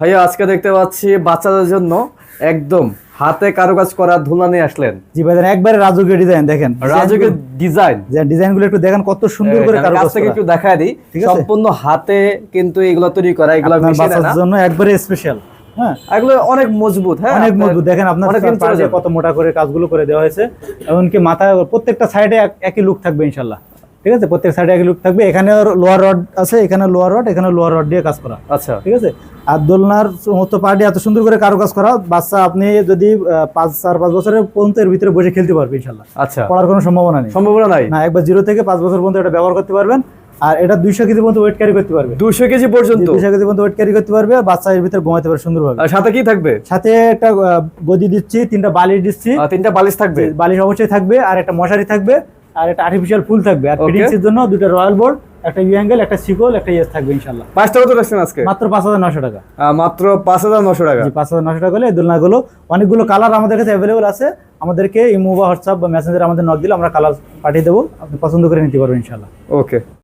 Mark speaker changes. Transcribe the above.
Speaker 1: ভাইয়া আজকে দেখতে পাচ্ছি বাচ্চাদের জন্য একদম হাতে কারুকাজ করা ধুলা নিয়ে আসলেন।
Speaker 2: জি ভাই একবারে রাজুকের ডিজাইন দেখেন।
Speaker 1: রাজুকের ডিজাইন
Speaker 2: যে ডিজাইনগুলো একটু দেখেন কত সুন্দর করে কারুকাজ
Speaker 1: থেকে একটু দেখায় দিই? সম্পূর্ণ হাতে কিন্তু এগুলো তৈরি করা এগুলো
Speaker 2: বাচ্চার জন্য একবারে স্পেশাল হ্যাঁ?
Speaker 1: এগুলো অনেক মজবুত হ্যাঁ?
Speaker 2: অনেক
Speaker 1: আপনার-
Speaker 2: মজবুত দেখেন। কত মোটা করে কাজগুলো করে দেওয়া হয়েছে। এমনকি মাথায় প্রত্যেকটা সাইডে একই লুক থাকবে ইনশাল্লাহ ঠিক আছে? প্রত্যেক সাইডে এক লুক থাকবে। এখানে লোয়ার রড আছে এখানে লোয়ার রড এখানে লোয়ার রড দিয়ে কাজ করা।
Speaker 1: আচ্ছা।
Speaker 2: ঠিক আছে? আর দোলনার সমস্ত পার্টি এত সুন্দর করে কারুকাজ করা বাচ্চা আপনি যদি পাঁচ চার পাঁচ বছরের পর্যন্ত এর ভিতরে বসে খেলতে পারবে ইনশাল্লাহ
Speaker 1: আচ্ছা।
Speaker 2: পড়ার কোনো সম্ভাবনা নেই।
Speaker 1: সম্ভাবনা নাই?
Speaker 2: না একবার জিরো থেকে পাঁচ বছর পর্যন্ত এটা ব্যবহার করতে পারবেন। আর এটা দুইশো কেজি পর্যন্ত ওয়েট ক্যারি করতে পারবে।
Speaker 1: দুইশো কেজি পর্যন্ত?
Speaker 2: দুইশো কেজি পর্যন্ত ওয়েট ক্যারি করতে পারবে আর বাচ্চা এর ভিতরে ঘুমাতে পারবে সুন্দরভাবে।
Speaker 1: আর সাথে কি থাকবে?
Speaker 2: সাথে একটা গদি দিচ্ছি তিনটা বালিশ দিচ্ছি।
Speaker 1: তিনটা বালিশ থাকবে?
Speaker 2: বালিশ অবশ্যই থাকবে আর একটা মশারি থাকবে। আর একটা আর্টিফিশিয়াল ফুল থাকবে। আর
Speaker 1: Okay.
Speaker 2: ফিটিংস এর জন্য দুটো রয়্যাল বোর্ড একটা ইউ অ্যাঙ্গেল একটা সিকল একটা ইয়েস থাকবে ইনশাল্লাহ
Speaker 1: পাঁচটা কত রাখছেন আজকে?
Speaker 2: মাত্র পাঁচ হাজার নশো টাকা।
Speaker 1: মাত্র পাঁচ হাজার নশো টাকা।
Speaker 2: জি পাঁচ হাজার নশো টাকা হলে এই দোলনাগুলো অনেকগুলো কালার আমাদের কাছে অ্যাভেলেবল আছে। আমাদেরকে ইমো বা হোয়াটসঅ্যাপ বা মেসেঞ্জার আমাদের নক দিলে আমরা কালার পাঠিয়ে দেবো। আপনি পছন্দ করে নিতে পারবেন ইনশাল্লাহ
Speaker 1: ওকে